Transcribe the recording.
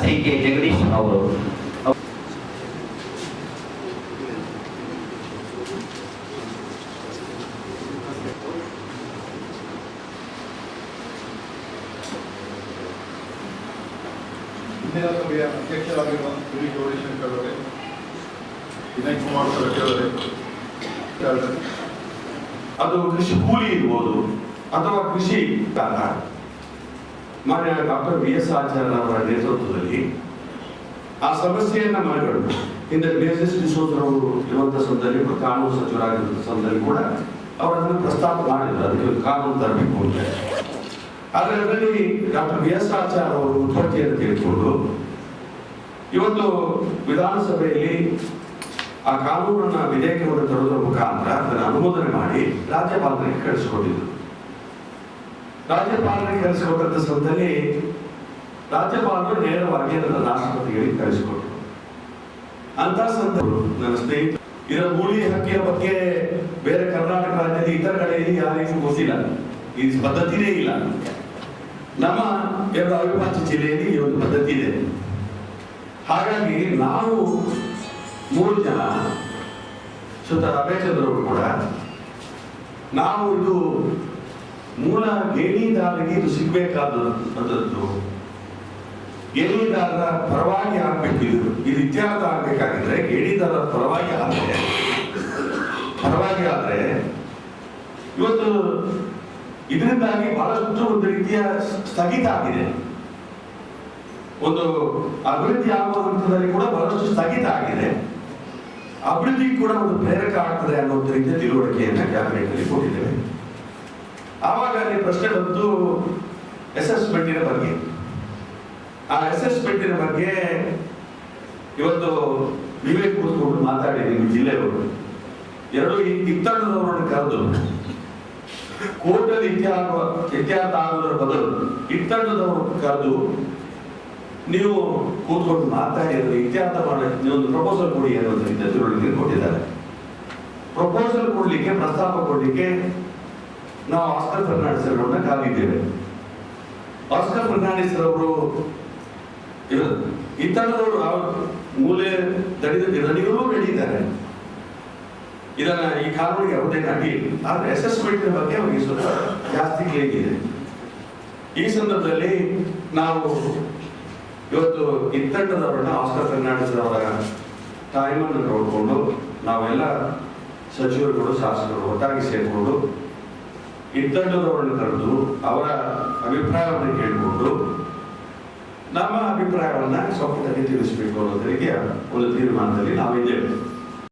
C K Jagadish ಅವರು. ಇಂದಿನ ಸಭೆಯ ಅಧ್ಯಕ್ಷರಾಗಿರುವ ಶ್ರೀ ಗೌರಿಶಂಕರ್ ಅವರೇ, ವಿನಯ್ ಕುಮಾರ್ ಸರಟಿ ಅವರೇ ಅದು ಕೃಷಿ ಕೂಲಿ ಇರ್ಬೋದು ಅಥವಾ ಕೃಷಿ ಕಾಲ ಮಾನ್ಯ ಡಾಕ್ಟರ್ ಬಿ ಎಸ್ ಆಚಾರ್ಯ ಅವರ ನೇತೃತ್ವದಲ್ಲಿ ಆ ಸಮಸ್ಯೆಯನ್ನು ಮನಗಂಡು ಹಿಂದೆ ಎಸ್ ಅವರು ಇರುವಂತಹ ಕೂಡ ಕಾನೂನು ಸಚಿವರಾಗಿರುವಂಥ ಸಂದರ್ಭ ಕೂಡ ಅವರನ್ನು ಪ್ರಸ್ತಾಪ ಮಾಡಿದ್ರು. ಅದಕ್ಕೆ ಕಾನೂನು ತರಬೇಕು ಅಂತ. ಆದರೆ ಅದರಲ್ಲಿ ಡಾಕ್ಟರ್ ಬಿ ಎಸ್ ಆಚಾರ್ಯ ಅವರು ಉತ್ಪತ್ತಿಯನ್ನು ತೆಗೆದುಕೊಂಡು ಇವತ್ತು ವಿಧಾನಸಭೆಯಲ್ಲಿ ಆ ಕಾನೂನನ್ನ ವಿಧೇಯಕವನ್ನು ತರುವುದರ ಮುಖಾಂತರ ಅದನ್ನು ಅನುಮೋದನೆ ಮಾಡಿ ರಾಜ್ಯಪಾಲರಿಗೆ ಕಳಿಸಿಕೊಟ್ಟಿದ್ರು. ರಾಜ್ಯಪಾಲರಿಗೆ ಕಳಿಸಿಕೊಟ್ಟಂತ ಸಂದರ್ಭದಲ್ಲಿ ರಾಜ್ಯಪಾಲರು ನೇರವಾಗಿ ಅದನ್ನು ರಾಷ್ಟ್ರಪತಿಗಳಿಗೆ ಕಳಿಸಿಕೊಟ್ರು ಅಂತ ಸಂದರ್ಭ ನನ್ನ ಸ್ನೇಹಿತ ಇದರ ಮೂಳಿ ಹಕ್ಕಿಯ ಬಗ್ಗೆ ಬೇರೆ ಕರ್ನಾಟಕ ರಾಜ್ಯದ ಇತರ ಕಡೆಯಲ್ಲಿ ಯಾರಿಗೂ ಗೊತ್ತಿಲ್ಲ. ಈ ಪದ್ಧತಿನೇ ಇಲ್ಲ. ನಮ್ಮ ಎರಡು ಅವಿಭಾಜ್ಯ ಜಿಲ್ಲೆಯಲ್ಲಿ ಈ ಒಂದು ಪದ್ಧತಿ ಇದೆ. ಹಾಗಾಗಿ ನಾವು ಮೂರು ಜನ ಸುತ್ತ ರಮೇಶ್ ಕೂಡ, ನಾವು ಇದು ಮೂಲ ಗೇಣಿದಾರರಿಗೆ ಇದು ಸಿಗ್ಬೇಕಾದದ್ದು. ಗೇಣಿದಾರರ ಪರವಾಗಿ ಆಗ್ಬೇಕು ಇದು. ಇತ್ಯರ್ಥ ಆಗ್ಬೇಕಾಗಿದ್ರೆ ಗೇಣಿದಾರರ ಪರವಾಗಿ ಆದ್ರೆ ಪರವಾಗಿ ಆದ್ರೆ ಇವತ್ತು ಇದರಿಂದಾಗಿ ಬಹಳಷ್ಟು ಒಂದು ರೀತಿಯ ಸ್ಥಗಿತ ಆಗಿದೆ. ಒಂದು ಅಭಿವೃದ್ಧಿ ಆಗುವ ಹಂತದಲ್ಲಿ ಕೂಡ ಬಹಳಷ್ಟು ಸ್ಥಗಿತ ಆಗಿದೆ. ಅಭಿವೃದ್ಧಿ ಕೂಡ ಒಂದು ಪ್ರೇರಕ ಆಗ್ತದೆ ಅನ್ನೋ ರೀತಿಯ ತಿಳುವಳಿಕೆಯನ್ನ ಕ್ಯಾಬಿನೆಟ್ ಅಲ್ಲಿ ಕೊಟ್ಟಿದ್ದೇವೆ. ಆವಾಗ ಅಲ್ಲಿ ಪ್ರಶ್ನೆ ಬಂತು ಅಸೆಸ್ಮೆಂಟಿನ ಬಗ್ಗೆ. ಆ ಅಸೆಸ್ಮೆಂಟಿನ ಬಗ್ಗೆ ಇವತ್ತು ವಿವೇಕ್ ಕೂತ್ಕೊಂಡು ಮಾತಾಡಿ ನಿಮ್ಮ ಜಿಲ್ಲೆಯವರು. ಎರಡು ಇತ್ತಣ್ಣದವರನ್ನು ಕರೆದು. ಕೋರ್ಟಲ್ಲಿ ಇತಿಹಾಸ ಇತಿಹಾಸ ಆಗುವುದರ ಬದಲು ಇತ್ತಣ್ಣದವರನ್ನು ಕರೆದು ನೀವು ಕೂತ್ಕೊಂಡು ಮಾತಾಡಿ ಇತಿಹಾಸ ಮಾಡಿ ಒಂದು ಪ್ರಪೋಸಲ್ ಕೊಡಿ ಅನ್ನೋದು ತಿಳುವಳಿಕೆ ಕೊಟ್ಟಿದ್ದಾರೆ. ಪ್ರಪೋಸಲ್ ಕೊಡ್ಲಿಕ್ಕೆ, ಪ್ರಸ್ತಾಪ ಕೊಡ್ಲಿಕ್ಕೆ ನಾವು ಆಸ್ಕರ್ ಫರ್ನಾಂಡಿಸ್ ಅವರನ್ನ ಕಾದಿದ್ದೇವೆ. ಆಸ್ಕರ್ ಫರ್ನಾಂಡಿಸ್ ಅವರು ಇತರದವರು ಮೂಲೆ ದಣಿಗಳು ನಡೀತಾರೆ ಇದನ್ನ ಈ ಕಾರಣಕ್ಕೆ ಯಾವುದೇ ಅಡ್ಡಿ ಆದ್ರೆ ಅಸೆಸ್ಮೆಂಟ್ ಬಗ್ಗೆ ಅವರಿಗೆ ಸ್ವಲ್ಪ ಜಾಸ್ತಿ ಕೇಳಿದೆ ಈ ಸಂದರ್ಭದಲ್ಲಿ ನಾವು ಇವತ್ತು ಇತ್ತಂಡದವರನ್ನ ಆಸ್ಕರ್ ಫರ್ನಾಂಡಿಸ್ ಅವರ ಟೈಮನ್ನು ನೋಡಿಕೊಂಡು ನಾವೆಲ್ಲ ಸಚಿವರುಗಳು, ಶಾಸಕರು ಒಟ್ಟಾಗಿ ಸೇರಿಕೊಂಡು ಇತ್ತಂಡದವರನ್ನು ಕರೆದು ಅವರ ಅಭಿಪ್ರಾಯವನ್ನು ಕೇಳಿಕೊಂಡು ನಮ್ಮ ಅಭಿಪ್ರಾಯವನ್ನು ಸಂಪುಟಕ್ಕೆ ತಿಳಿಸಬೇಕು ಅನ್ನೋದರಿಗೆ ಒಂದು ತೀರ್ಮಾನದಲ್ಲಿ ನಾವಿದ್ದೇವೆ.